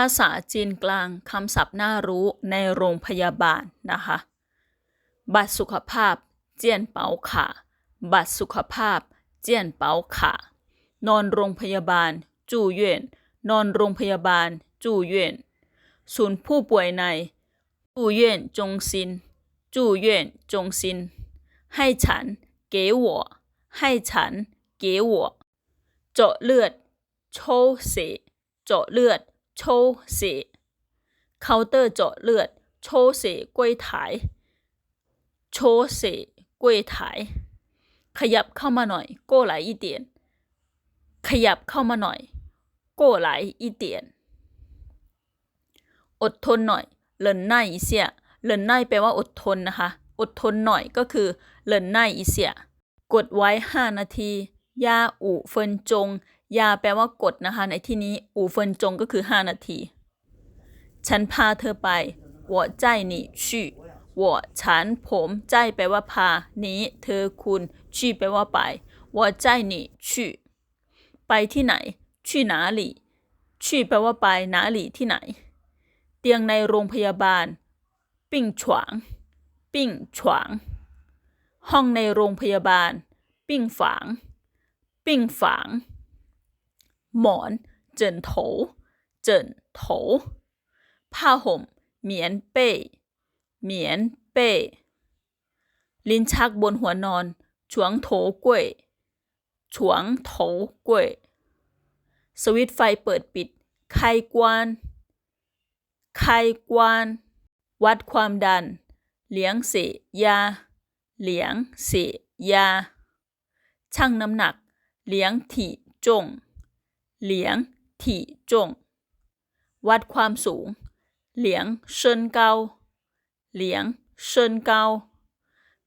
ภาษาจีนกลางคำศัพท์น่ารู้ในโรงพยาบาลนะคะ บัตรสุขภาพ เจียนเปาขา บัตรสุขภาพ เจียนเปาขา นอนโรงพยาบาล จู่เย่นนอนโรงพยาบาล จู่เย่นศูนย์ผู้ป่วยใน จู่เย่นจงซิน จูเย่นจงซิน ให้ฉัน เก๋หัวให้ฉัน เก๋หัวเจาะเลือด โชเส เจาะเลือด โชเสเคาน์เตอร์เจาะเลือด โชเสกล้วยถ่าย โชเสกล้วยถ่าย ขยับเข้ามาหน่อยโก้ไหลอีเตียน ขยับเข้ามาหน่อย โก้ไหลอีเตียน อดทนหน่อยเลินหนอีเสียเลินหนแปลว่าอดทนนะคะ อดทนหน่อยก็คือเลินหนอีเสียกดไว้ 5 นาที ยาอู่เฟินจง ยาแปลว่ากดนะคะ ในที่นี้อูเฟินจงก็คือ 5 นาที ฉันพาเธอไป我载你去我缠ฉันผมใจแปลว่าพา นี้ เธอคุณชื่แปลว่าไป我载你去ไปที่ไหน去哪里ชี้แปลว่าไป哪里ที่ไหน เตียงในโรงพยาบาล病床病床ห้องในโรงพยาบาล病房病房ฝา หมอนเจินโถเจินโถผ้าห่มเหมียนเป้เหมียนเป้ลิ้นชักบนหัวนอนฉวงโถกล้วยฉวงโถกล้วยสวิตช์ไฟเปิดปิด ไขกวานไขกวานวัดความดันเหลียงเสยา เหลียงเสยา ชั่งน้ำหนักเหลียงถี่จง เหลียงถี่จง วัดความสูง เหลียงเชินเกาเหลียงเชินเกา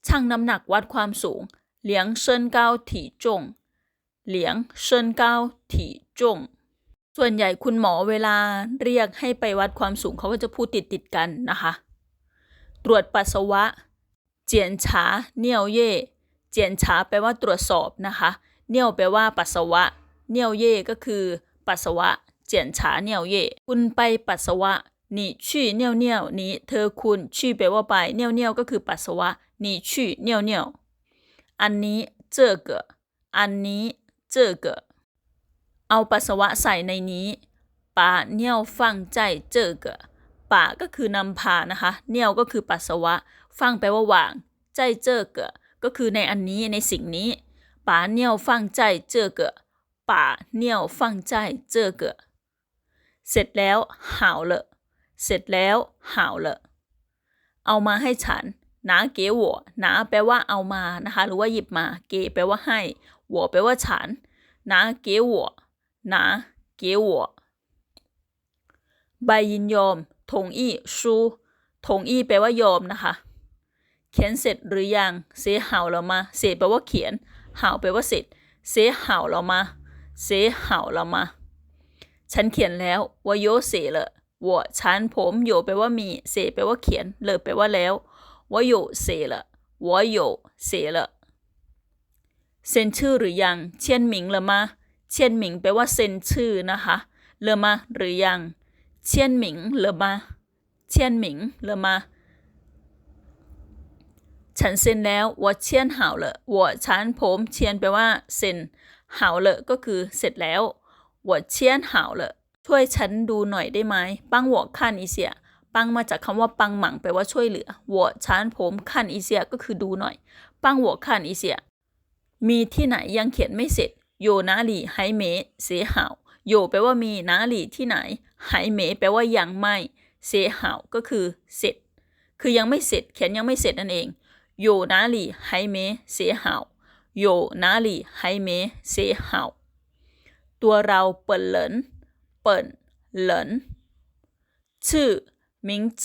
ชั่งน้ำหนักวัดความสูง เหลียงเชินเกาถี่จง เหลียงเชินเกาถี่จง ส่วนใหญ่คุณหมอเวลาเรียกให้ไปวัดความสูงเขาก็จะพูดติดติดกันนะคะ ตรวจปัสสาวะ เจียนฉา เนียวเย่ เจียนฉาแปลว่าตรวจสอบนะคะ เนียวแปลว่าปัสสาวะ เนียเย่ก็คือปัสสาวะ เจียนฉาเนียเย่คุณไปปัสสาวะนี่ชี่เนียเนียนี้เธอคุณชี่แปลว่าไปเนียเนียก็คือปัสสาวะนี่ชี่เนียเนียอันนี้เจอเกะอันนี้เจอเกะเอาปัสสาวะใส่ในนี้ปาเนียฟังใจเจอเกะปาก็คือนำพานะคะเนี่ยก็คือปัสสาวะ ฟังแปลว่าวาง ใจเจอเกะก็คือในอันนี้ในสิ่งนี้ปาเนียฟังใจเจอเกะ ป่าเนียวฟังใจเจอเกะเสร็จแล้ว好了เสร็จแล้ว好了เอามาให้ฉัน拿给我拿แปลว่าเอามานะคะ หรือว่าหยิบมา เกแปลว่าให้我แปลว่าฉัน拿给我拿给我ใบยินยอมถงอี้ชูถงอี้แปลว่ายอมนะคะ เขียนเสร็จหรือยังเสียห่าวแล้วมา เสร็จแปลว่าเขียนห่าวแปลว่าเสร็จ เสียห่าวแล้วมา เสเห่าละมา ฉันเขียนแล้วว่าโยเสเลยวัวฉันผมโยไปว่ามี เสไปว่าเขียน เลยไปว่าแล้วว่าโยเสละว่าโยเสละเซ็นชื่อหรือยัง เชียนหมิงละมา เชียนหมิงไปว่าเซ็นชื่อนะคะเลมาหรือยัง เชียนหมิงเลมาเชียนหมิงเลมาฉันเซ็นแล้วว่าเชียนเห่าเลยว่าฉันผมเชียนไปว่าเซ็น 好了ก็คือเสร็จแล้ว我签好了ช่วยฉันดูหน่อยได้ไหม帮我看一下ปังมาจากคำว่าปังหมังแปลว่าช่วยเหลือ我ฉันผม看一下ก็คือดูหน่อย帮我看一下มีที่ไหนยังเขียนไม่เสร็จ有哪里还没写好有แปลว่ามี哪里ที่ไหน还没แปลว่ายังไม่写好ก็คือเสร็จ คือยังไม่เสร็จ เขียนยังไม่เสร็จนั่นเอง有哪里还没写好 有哪里还没写好ตัวเราเปิ่นเหลินเปิ่นเหลินชื่อ名字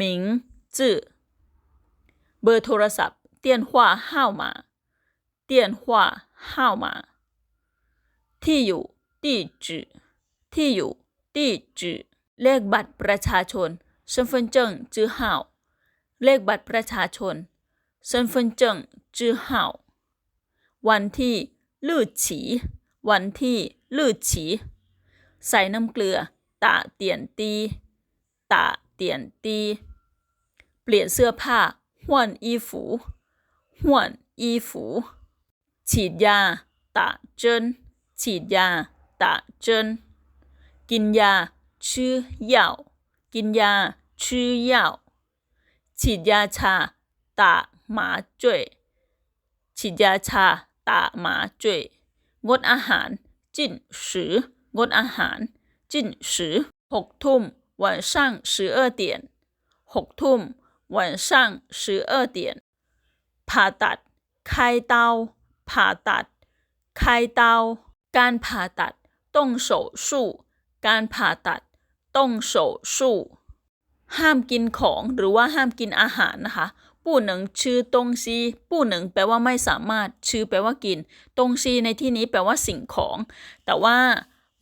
名字เบอร์โทรศัพท์电话号码电话号码ที่อยู่地址ที่อยู่地址เลขบัตรประชาชน身份证字号เลขบัตรประชาชน身份证 จื้อเห่าวันที่ลื้ฉี วันที่ลื้ฉี ใส่น้ำเกลือตาเตียนตีตาเตียนตี เปลี่ยนเสื้อผ้าห่วนอีฝูห่วนอีฝู ฉีดยาตาเจินฉีดยาตาเจนกินยาชื่อยากินยาชื่อยาฉีดยาชาตาหมาจ่วย ฉีดยาชาตาหมาจุยงดอาหาร จิ้นสืองดอาหาร จิ้นสือหกทุ่มวันช่างสือเออเตียนหกทุ่มวันช่างสือเออเตียนผ่าตัดไข้เตาผ่าตัดไข้เตาการผ่าตัดต้องโสสู้การผ่าตัดต้องโสสู้ห้ามกินของหรือว่าห้ามกินอาหารนะคะ 不能吃东西。不能แปลว่าไม่สามารถ ชื่อแปลว่ากิน ตงซีในที่นี้แปลว่าสิ่งของ แต่ว่า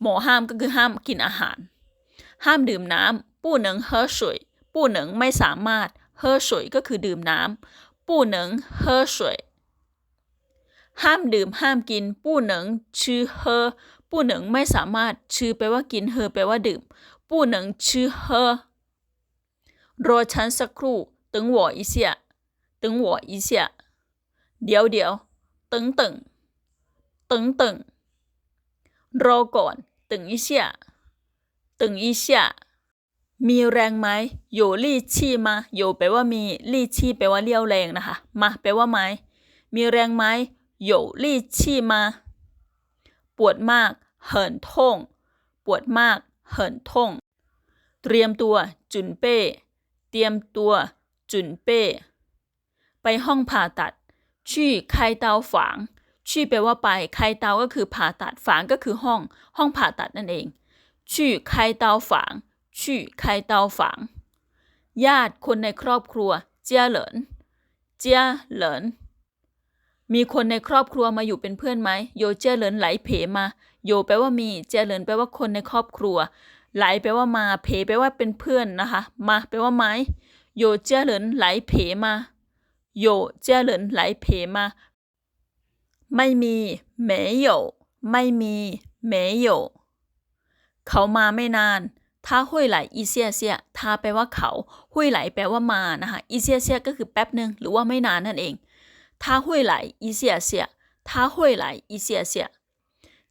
หมอห้ามก็คือห้ามกินอาหาร ห้ามดื่มน้ำปู้หนึ่งเฮอสวยปู้หนึ่งไม่สามารถเฮอสวยก็คือดื่มน้ำปู้หนึ่งเฮอสวยห้ามดื่มห้ามกิน ปู้หนึ่งชื่อเฮอปู้หนึ่งไม่สามารถ ชื่อแปลว่ากินเฮอแปลว่าดื่ม ปู้หนึ่งชื่อเฮอรอฉันสักครู่ตึงหัวอีเสีย 等我一下เดี๋ยวเดี๋ยว等等等等รอก่อน等一下等一下มีแรงไหม有力气吗有แปลว่ามี力气แปลว่าเรี่ยวแรงนะคะมาแปลว่าไหมมีแรงไหม有力气吗ปวดมาก很痛ปวดมาก很痛เตรียมตัวจุนเป้ เตรียมตัวจุนเป้ ไปห้องผ่าตัดชี่ไคเตาฝางชี่แปลว่าไปไคเตาก็คือผ่าตัดฝางก็คือห้อง ห้องผ่าตัดนั่นเองชี่ไคเตาฝางชี่ไคเตาฝางญาติคนในครอบครัว เจียเหลินเจียเหลินมีคนในครอบครัวมาอยู่เป็นเพื่อนไหมโยเจียเหลินไหลเผมาโยแปลว่ามีเจียเหลินแปลว่าคนในครอบครัว ไหลแปลว่ามา เผแปลว่าเป็นเพื่อนนะคะ มาแปลว่าไหมโยเจียเหลินไหลเผมา 有家人来陪吗ไม่มี没有ไม่มี没有เขามาไม่นาน他会来一下下他แปลว่าเขา会来แปลว่ามานะคะ一下下ก็คือแป๊บหนึ่งหรือว่าไม่นานนั่นเอง他会来一下下他会来一下下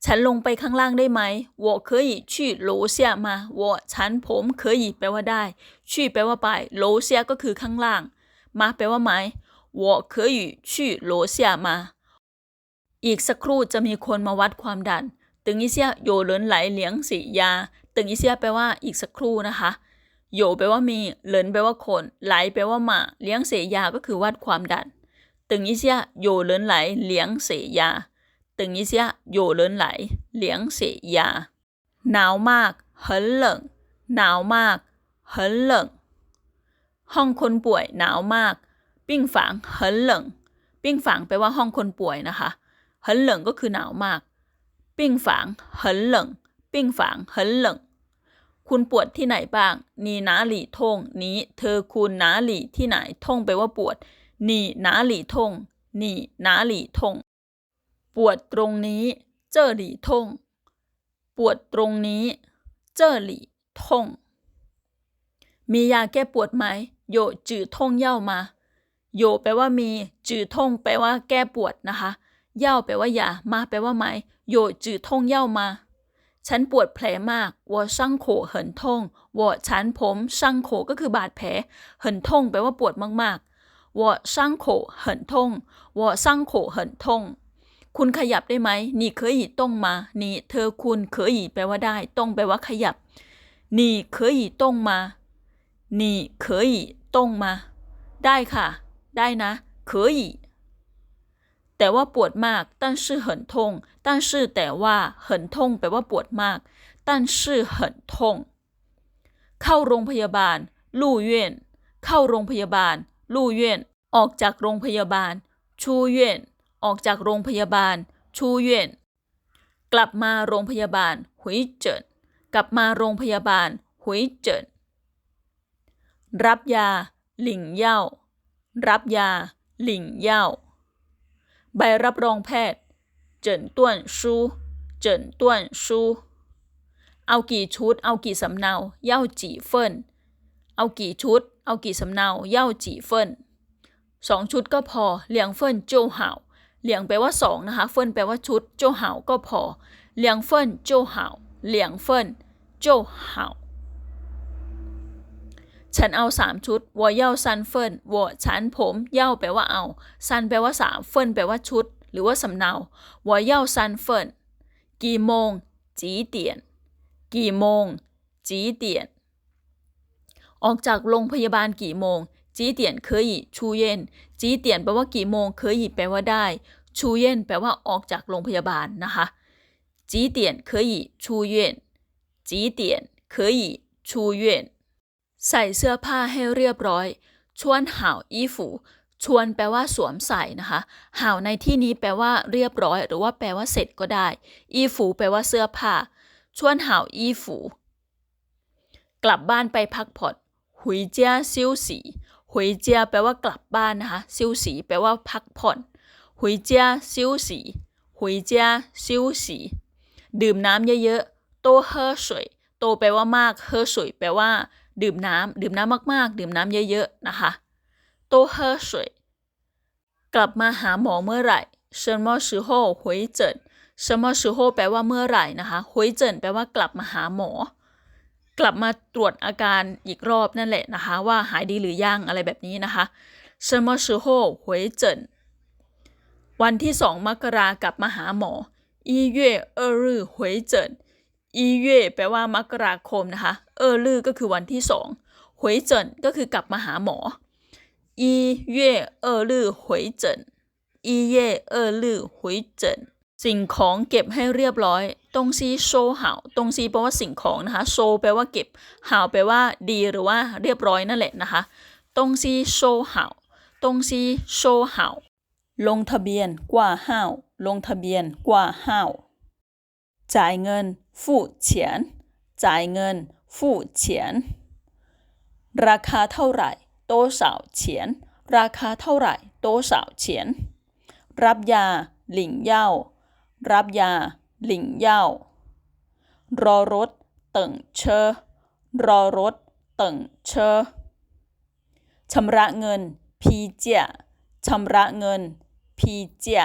ฉันลงไปข้างล่างได้ไหม我可以去楼下吗我ฉันผม可以แปลว่าได้去แปลว่าไป楼下ก็คือข้างล่างมาแปลว่าไหม 我可以去楼下吗อีกสักครู่จะมีคนมาวัดความดันตึงอีเซียโยเหลินไหลเหลียงสียาตึงอีเซียแปลว่าอีกสักครู่นะคะโยแปลว่ามีเหลินแปลว่าคน ไหลแปลว่ามาเลี้ยงเสียยาก็คือวัดความดันตึงอีเซียโยเหลินไหลเหลียงเสียยา等一下，有人来量血压。หนาวมาก很冷หนาวมาก很冷ห้องคนป่วยหนาวมาก ปิ้งฝางเหินเหลิงปิ้งฝางแปลว่าห้องคนป่วยนะคะเหินเหลิงก็คือหนาวมาก ปิ้งฝางเหินเหลิงปิ้งฝางเหินเหลิงคุณปวดที่ไหนบ้างนีนาหลี่ทงนี้ เธอคุณนาหลี่ที่ไหนทงไปว่าปวดนีนาหลี่ทงนีนาหลี่ทงปวดตรงนี้ เจ้อหลี่ทงปวดตรงนี้ เจ้อหลี่ทงมียาแก้ปวดไหมโยจือทงเย่ามา โยแปลว่ามี จือท่งแปลว่าแก้ปวดนะคะเย่าแปลว่าอย่ามาแปลว่าไม้โยจือท่งเย่ามา ฉันปวดแผลมากวอช่างโขเหินท่งวอฉันผมช่างโขก็คือบาดแผล เหินท่งแปลว่าปวดมากๆวอช่างโขเหินท่งวอช่างโขเหินท่งคุณขยับได้ไหมนี่เคยหยีต้องมา นี่เธอคุณเคยหยีแปลว่าได้ ต้องแปลว่าขยับ นี่เคยหยีต้องมา นี่เคยหยีต้องมา ได้ค่ะ ได้นะ可以แต่ว่าปวดมาก但是很痛但是แต่ว่า很痛แปลว่าปวดมาก但是很痛เข้าโรงพยาบาลลู่เย่นเข้าโรงพยาบาลลู่เย่นออกจากโรงพยาบาลชูเย่นออกจากโรงพยาบาล ชูเย่นกลับมาโรงพยาบาลหุยเจินกลับมาโรงพยาบาลหุยเจินรับยา หลิงเย่า รับยา หลิงเย่าใบรับรองแพทย์ เจินต้วนชูเจินต้วนชูเอากี่ชุด เอากี่สำเนา เย่าจีเฟินเอากี่ชุด เอากี่สำเนา เย่าจีเฟินสองชุดก็พอเหลียงเฟินโจวห่าเหลียงแปลว่าสองนะคะ เฟินแปลว่าชุด โจวห่าก็พอเหลียงเฟินโจวห่าเหลียงเฟินโจวห่า ฉันเอาสามชุดวัวเย่าซันเฟินวัวฉันผมเย่าแปลว่าเอาซันแปลว่าสามเฟินแปลว่าชุด หรือว่าสำเนาวัวเย่าซันเฟินกี่โมง จีเตียน กี่โมง จีเตียน ออกจากโรงพยาบาลกี่โมง จีเตียนเคยชูเย็น จีเตียนแปลว่ากี่โมง เคยแปลว่าได้ ชูเย็นแปลว่าออกจากโรงพยาบาลนะคะ จีเตียนเคยชูเย็น จีเตียนเคยชูเย็น ใส่เสื้อผ้าให้เรียบร้อย ชวนห่าวอีฝู ชวนแปลว่าสวมใส่นะคะ ห่าวในที่นี้แปลว่าเรียบร้อย หรือว่าแปลว่าเสร็จก็ได้ อีฝูแปลว่าเสื้อผ้า ชวนห่าวอีฝู กลับบ้านไปพักผ่อนหุยเจียซิวสีหุยเจียแปลว่ากลับบ้านนะคะ ซิวสีแปลว่าพักผ่อนหุยเจียซิวสีหุยเจียซิวสีดื่มน้ำเยอะๆ โตเฮอสวย โตแปลว่ามาก เฮอสวยแปลว่า ดื่มน้ำดื่มน้ำมากๆ ดื่มน้ำเยอะๆนะคะโตเฮอสวยกลับมาหาหมอเมื่อไหร่什么时候回诊什么时候แปลว่าเมื่อไหร่นะคะ回诊แปลว่ากลับมาหาหมอ กลับมาตรวจอาการอีกรอบนั่นแหละนะคะ ว่าหายดีหรือยังอะไรแบบนี้นะคะ什么时候回诊วันที่สองมกรากลับมาหาหมอ一月二日回诊 อีเย่แปลว่ามกราคมนะคะ เออลือก็คือวันที่สองหวยเจินก็คือกลับมาหาหมออีเย่เออลือหวยเจินอีเย่เออลือหวยเจินสิ่งของเก็บให้เรียบร้อยตงซีโซหาวตงซีแปลว่าสิ่งของนะคะ โซ แปลว่าเก็บหาวแปลว่าดีหรือว่าเรียบร้อยนั่นแหละนะคะตงซีโซหาวตงซีโซหาวลงทะเบียนกว่าห้าวลงทะเบียนกว่าห้าวจ่ายเงิน ฟู่เฉียน จ่ายเงิน ฟู่เฉียน ราคาเท่าไหร่ โตสาวเฉียน ราคาเท่าไหร่ โตสาวเฉียน รับยา หลิงเย่า รับยา หลิงเย่ารอรถเติ่งเชอรอรถเติ่งเชอชำระเงิน พีเจียชำระเงิน พีเจีย